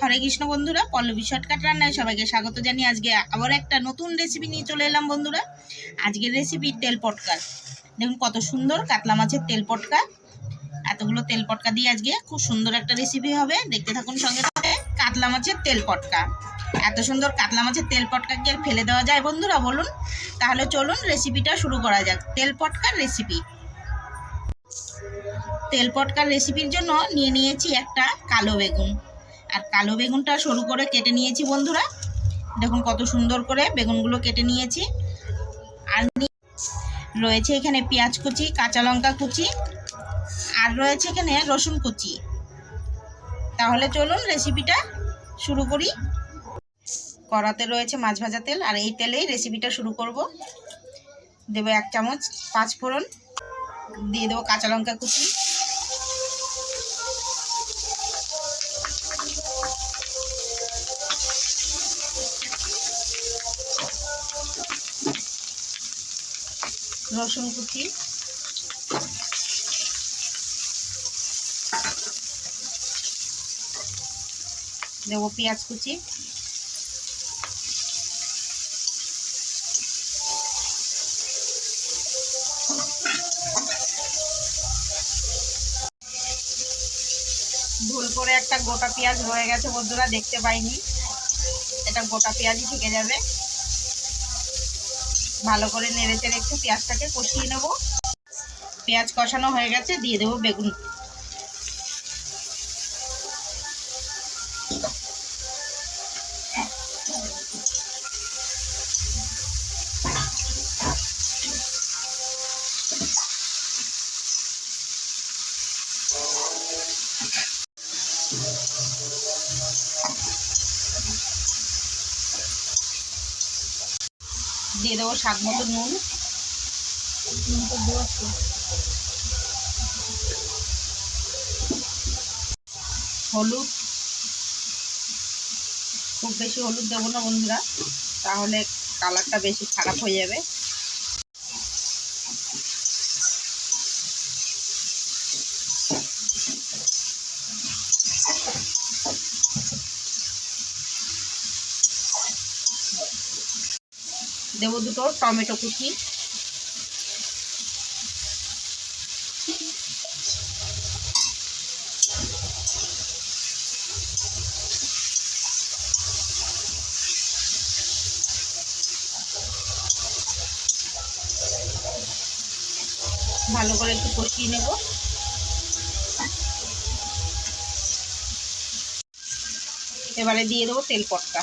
হরে কৃষ্ণ বন্ধুরা, পল্লবী শর্টকাট রান্নায় সবাইকে স্বাগত জানিয়ে আজকে আবার একটা নতুন রেসিপি নিয়ে চলে এলাম বন্ধুরা। আজকের রেসিপি তেল পটকা। দেখুন কত সুন্দর কাতলা মাছের তেল পটকা। এতগুলো তেল পটকা দিয়ে আজকে খুব সুন্দর একটা রেসিপি হবে। দেখতে থাকুন সঙ্গে সাথে কাতলা মাছের তেল পটকা। এত সুন্দর কাতলা মাছের তেল পটকা কি আর ফেলে দেওয়া যায় বন্ধুরা, বলুন? তাহলে চলুন রেসিপিটা শুরু করা যাক। তেল পটকার রেসিপি তেল পটকার রেসিপির জন্য নিয়ে নিয়েছি একটা কালো বেগুন। আর কালো বেগুনটা সরু করে কেটে নিয়েছি বন্ধুরা। দেখুন কত সুন্দর করে বেগুনগুলো কেটে নিয়েছি। আর রয়েছে এখানে পেঁয়াজ কুচি, কাঁচা লঙ্কা কুচি, আর রয়েছে এখানে রসুন কুচি। তাহলে চলুন রেসিপিটা শুরু করি। কড়াতে রয়েছে মাছ ভাজা তেল, আর এই তেলেই রেসিপিটা শুরু করব। দেবো এক চামচ পাঁচ ফোড়ন, দিয়ে দেবো কাঁচা লঙ্কা কুচি। রসুন কুচি। দেবো পেঁয়াজ কুচি। ভুল করে একটা গোটা পেঁয়াজ রয়ে গেছে, বন্ধুরা দেখতে পাইনি। এটা গোটা পেঁয়াজই থেকে যাবে। ভালো করে নেড়ে চেড়ে একটু পেঁয়াজটাকে কষিয়ে নেব। পেঁয়াজ কষানো হয়ে গেছে, দিয়ে দেবো বেগুন। দিয়ে দেবো শাক মতো নুন। হলুদ। খুব বেশি হলুদ দেবো না বন্ধুরা। তাহলে কালারটা বেশি খারাপ হয়ে যাবে। দেবো দুটো টমেটো কুচি। ভালো করে একটু কষিয়ে নেব। এবারে দিয়ে দেবো তেল পটকা।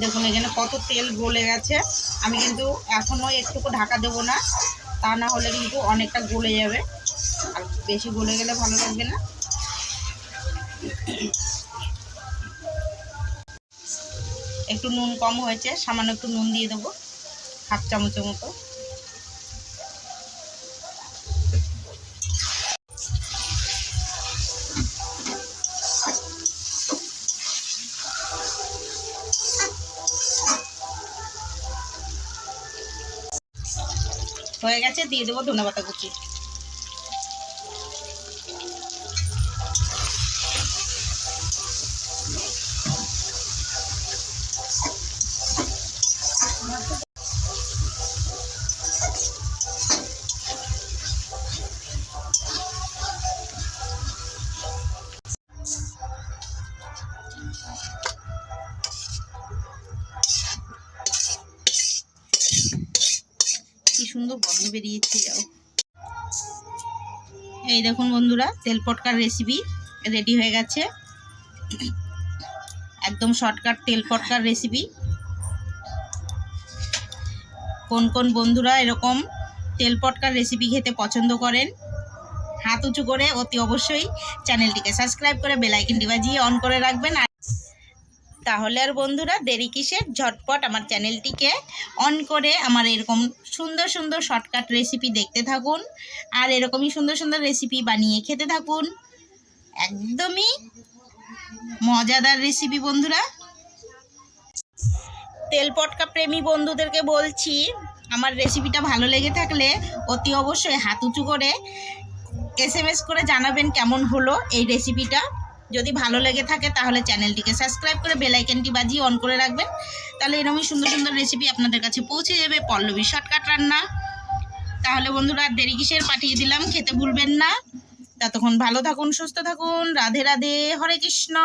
দেখুন এখানে কত তেল গলে গেছে। আমি কিন্তু এখনও একটুকু ঢাকা দেবো না, তা না হলে কিন্তু অনেকটা গলে যাবে। আর বেশি গলে গেলে ভালো লাগবে না। একটু নুন কম হয়েছে, সামান্য একটু নুন দিয়ে দেবো, হাফ চামচের মতো। হয়ে গেছে দিয়ে দেবো ধনেপাতা কুচি। সুন্দর গন্ধ বেরিয়েছে, যাও। এই দেখুন বন্ধুরা, তেল পটকার রেসিপি রেডি হয়ে গেছে। একদম শর্টকাট তেল পটকার রেসিপি কোন কোন বন্ধুরা এরকম তেল পটকার রেসিপি খেতে পছন্দ করেন, হাত উঁচু করে অতি অবশ্যই চ্যানেলটিকে সাবস্ক্রাইব করে বেল আইকনটি বাজিয়ে অন করে রাখবেন। তাহলে আর বন্ধুরা দেরি কিসের? ঝটপট আমার চ্যানেলটিকে অন করে আমার এরকম সুন্দর সুন্দর শর্টকাট রেসিপি দেখতে থাকুন। আর এরকমই সুন্দর সুন্দর রেসিপি বানিয়ে খেতে থাকুন। একদমই মজাদার রেসিপি বন্ধুরা। তেল পটকা প্রেমী বন্ধুদেরকে বলছি, আমার রেসিপিটা ভালো লেগে থাকলে অতি অবশ্যই হাত উঁচু করে এস করে জানাবেন কেমন হলো এই রেসিপিটা যদি ভালো লেগে থাকে তাহলে চ্যানেলটিকে সাবস্ক্রাইব করে বেল আইকনটি বাজিয়ে অন করে রাখবেন। তাহলে এরকমই সুন্দর সুন্দর রেসিপি আপনাদের কাছে পৌঁছে যাবে পল্লবী শর্টকাট রান্না। তাহলে বন্ধুরা দেরি কিসের পাঠিয়ে দিলাম, খেতে ভুলবেন না। ততক্ষণ ভালো থাকুন, সুস্থ থাকুন। রাধে রাধে, হরে কৃষ্ণ।